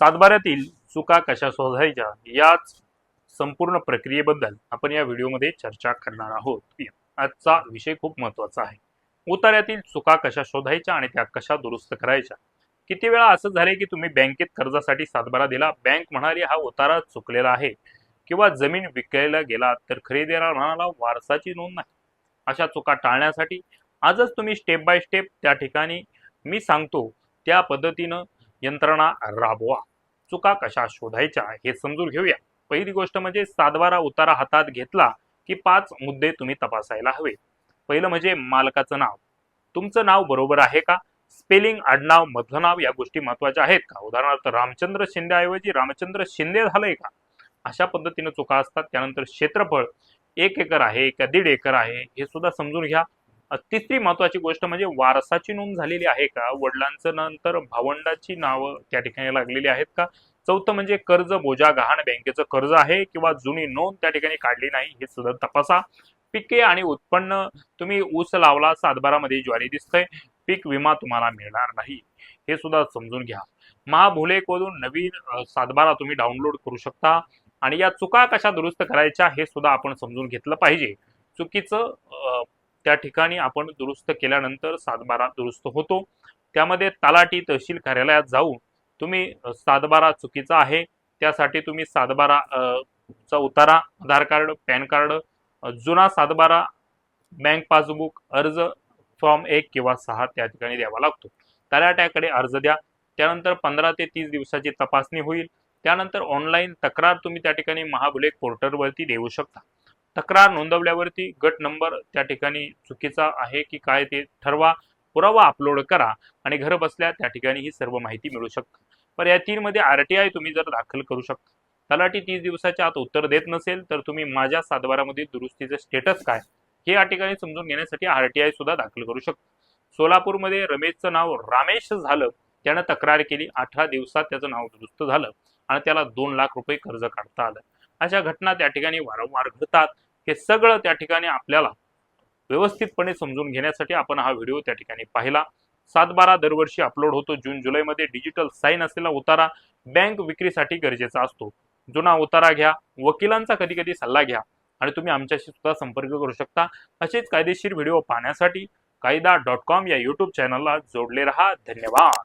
सातबाऱ्यातील चुका कशा शोधायच्या याच संपूर्ण प्रक्रियेबद्दल आपण या व्हिडिओमध्ये चर्चा करणार आहोत. आजचा विषय खूप महत्त्वाचा आहे. उतार्यातील चुका कशा शोधायच्या आणि त्या कशा दुरुस्त करायच्या? किती वेळा असं झाले की तुम्ही बँकेत कर्जासाठी सातबारा दिला बँक म्हणाली हा उतारा चुकलेला आहे किंवा जमीन विकायला गेला तर खरेदीदार म्हणाला वारसाची नोंद नाही. अशा चुका टाळण्यासाठी आजच तुम्ही स्टेप बाय स्टेप त्या ठिकाणी मी सांगतो त्या पद्धतीनं यंत्रणा राबवा. चुका कशा शोधायच्या हे समजून घेऊया. पहिली गोष्ट म्हणजे सातबारा उतारा हातात घेतला की पाच मुद्दे तुम्ही तपासायला हवे. पहिलं म्हणजे मालकाचं नाव. तुमचं नाव बरोबर आहे का? स्पेलिंग आडनाव मधलं नाव या गोष्टी महत्त्वाच्या आहेत का? उदाहरणार्थ रामचंद्र शिंदे ऐवजी रामचंद्र शिंदे झालंय का? अशा पद्धतीनं चुका असतात. त्यानंतर क्षेत्रफळ एक एकर आहे का दीड एकर आहे हे सुद्धा समजून घ्या. तिसरी महत्वाची गोष्ट म्हणजे वारसाची नोंद झालेली आहे का? वडिलांचं नंतर भावंडाची नावं त्या ठिकाणी लागलेली आहेत का? चौथं म्हणजे कर्ज बोजा गहाण बँकेचं कर्ज आहे किंवा जुनी नोंद त्या ठिकाणी काढली नाही हे सुद्धा तपासा. पिके आणि उत्पन्न तुम्ही ऊस लावला सातबारामध्ये ज्वारी दिसतंय पीक विमा तुम्हाला मिळणार नाही. हे सुद्धा समजून घ्या. महाभुलेकडून नवीन सातबारा तुम्ही डाउनलोड करू शकता आणि या चुका कशा दुरुस्त करायच्या हे सुद्धा आपण समजून घेतलं पाहिजे. चुकीचं त्या ठिकाणी आपण दुरुस्त केल्यानंतर सातबारा दुरुस्त होतो. त्यामध्ये तलाठी तहसील कार्यालयात जाऊन तुम्ही सातबारा चुकीचा आहे. त्यासाठी तुम्ही सातबारा चा उतारा आधार कार्ड पॅन कार्ड जुना सातबारा बँक पासबुक अर्ज फॉर्म एक किंवा सहा त्या ठिकाणी द्यावा लागतो. तलाट्याकडे अर्ज द्या. त्यानंतर पंधरा ते तीस दिवसाची तपासणी होईल. त्यानंतर ऑनलाईन तक्रार तुम्ही त्या ठिकाणी महाबुलेक पोर्टलवरती देऊ शकता. तक्रार नोंदवल्यावरती गट नंबर त्या ठिकाणी चुकीचा आहे की काय ते ठरवा पुरावा अपलोड करा आणि घर बसल्या त्या ठिकाणी ही सर्व माहिती मिळू शकते पर या तीनमध्ये आर टी आय तुम्ही जर दाखल करू शकता तलाठी तीस दिवसाच्या आत उत्तर देत नसेल तर तुम्ही माझ्या सातबारामध्ये दुरुस्तीचं स्टेटस काय? हे या ठिकाणी समजून घेण्यासाठी आर टी आय सुद्धा दाखल करू शकता सोलापूरमध्ये रमेशचं नाव रामेश झालं. त्यानं तक्रार केली. अठरा दिवसात त्याचं नाव दुरुस्त झालं आणि त्याला दोन लाख रुपये कर्ज काढता आलं. अशा घटना त्या ठिकाणी वारंवार घडतात. हे सगळं त्या ठिकाणी आपल्याला व्यवस्थितपणे समजून घेण्यासाठी आपण हा व्हिडिओ त्या ठिकाणी पाहिला. सातबारा दरवर्षी अपलोड होतो. जून जुलैमध्ये डिजिटल साईन असलेला उतारा बँक विक्रीसाठी गरजेचा असतो. जुना उतारा घ्या वकिलांचा कधी कधी सल्ला घ्या आणि तुम्ही आमच्याशी सुद्धा संपर्क करू शकता. असेच कायदेशीर व्हिडिओ पाहण्यासाठी कायदा डॉट कॉम या यूट्यूब चॅनलला जोडले रहा. धन्यवाद.